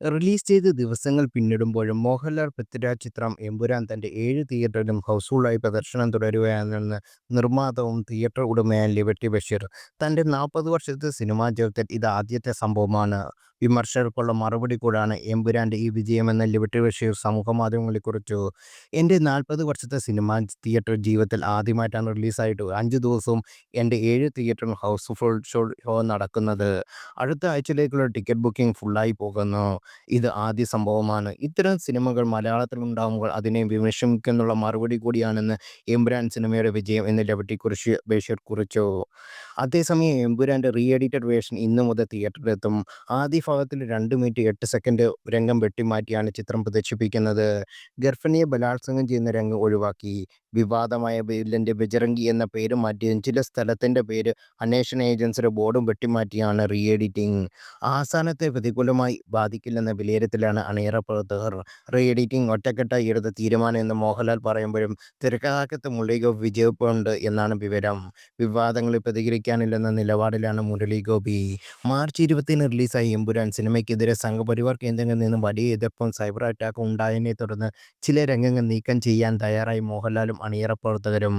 Release ചെയ്ത് ദിവസങ്ങൾ പിന്നിടുമ്പോഴും മോഹൻലാൽ പൃഥ്വിരാജ് ചിത്രം എമ്പുരാൻ തന്റെ ഏഴ് തിയേറ്ററിലും ഹൗസ്ഫുള്ളായി പ്രദർശനം തുടരുകയാണെന്ന് നിർമ്മാതാവും തിയേറ്റർ ഉടമയായ ലിബർട്ടി ബഷീർ. തന്റെ നാൽപ്പത് വർഷത്തെ സിനിമാ ജീവിതത്തിൽ ഇത് ആദ്യത്തെ സംഭവമാണ്. വിമർശകർക്കുള്ള മറുപടി കൂടാണ് എമ്പുരാന്റെ ഈ വിജയമെന്ന് ലിബർട്ടി ബഷീർ സമൂഹ മാധ്യമങ്ങളിൽ കുറിച്ചു. എന്റെ നാൽപ്പത് വർഷത്തെ സിനിമാ തിയേറ്റർ ജീവിതത്തിൽ ആദ്യമായിട്ടാണ് റിലീസായിട്ട് അഞ്ച് ദിവസവും എന്റെ ഏഴ് തിയേറ്ററും ഹൗസ്ഫുൾ ഷോ നടക്കുന്നത്. അടുത്ത ആഴ്ചയിലേക്കുള്ള ടിക്കറ്റ് ബുക്കിംഗ് ഫുള്ളായി പോകുന്നു. ഇത് ആദ്യ സംഭവമാണ്. ഇത്തരം സിനിമകൾ മലയാളത്തിൽ ഉണ്ടാകുമ്പോൾ അതിനെ വിമർശിക്കുന്നുള്ള മറുപടി കൂടിയാണെന്ന് എംബുരാൻ സിനിമയുടെ വിജയം എന്ന് കുറിച്ച് ബഷീർ കുറിച്ചു. അതേസമയം എംബുരാന്റെ റീ എഡിറ്റഡ് വേർഷൻ ഇന്നു മുതൽ തിയേറ്ററിലെത്തും. ആദ്യ ഭാഗത്തിൽ രണ്ട് മിനിറ്റ് എട്ട് സെക്കൻഡ് രംഗം വെട്ടിമാറ്റിയാണ് ചിത്രം പ്രദർശിപ്പിക്കുന്നത്. ഗർഭിണിയെ ബലാത്സംഗം ചെയ്യുന്ന രംഗം ഒഴിവാക്കി. വിവാദമായ വില്ലന്റെ ബജറംഗി എന്ന പേര് മാറ്റിയതും ചില സ്ഥലത്തിന്റെ പേര് അന്വേഷണ ഏജൻസിയുടെ ബോർഡും വെട്ടിമാറ്റിയാണ് റീ എഡിറ്റിംഗ്. ആസ്ഥാനത്തെ പ്രതികൂലമായി ബാധിക്കില്ലെന്ന വിലയിരുത്തലാണ് അണിയറ പ്രവർത്തകർ. റീ എഡിറ്റിംഗ് ഒറ്റക്കെട്ടായി എടുത്ത തീരുമാനം എന്ന് മോഹൻലാൽ പറയുമ്പോഴും തിരക്കഥാകത്ത് മുരളി ഗോപി വിജയിപ്പുണ്ട് എന്നാണ് വിവരം. വിവാദങ്ങളിൽ പ്രതികരിക്കാനില്ലെന്ന നിലപാടിലാണ് മുരളി ഗോപി മാർച്ച് ഇരുപത്തിന് റിലീസായ എമ്പുരാൻ സിനിമയ്ക്കെതിരെ സംഘപരിവാർ കേന്ദ്രങ്ങളിൽ നിന്നും വലിയ എതിർപ്പും സൈബർ അറ്റാക്കും ഉണ്ടായതിനെ തുടർന്ന് ചില രംഗങ്ങൾ നീക്കം ചെയ്യാൻ തയ്യാറായി മോഹൻലാലും അണിയറ പ്രവർത്തകരും.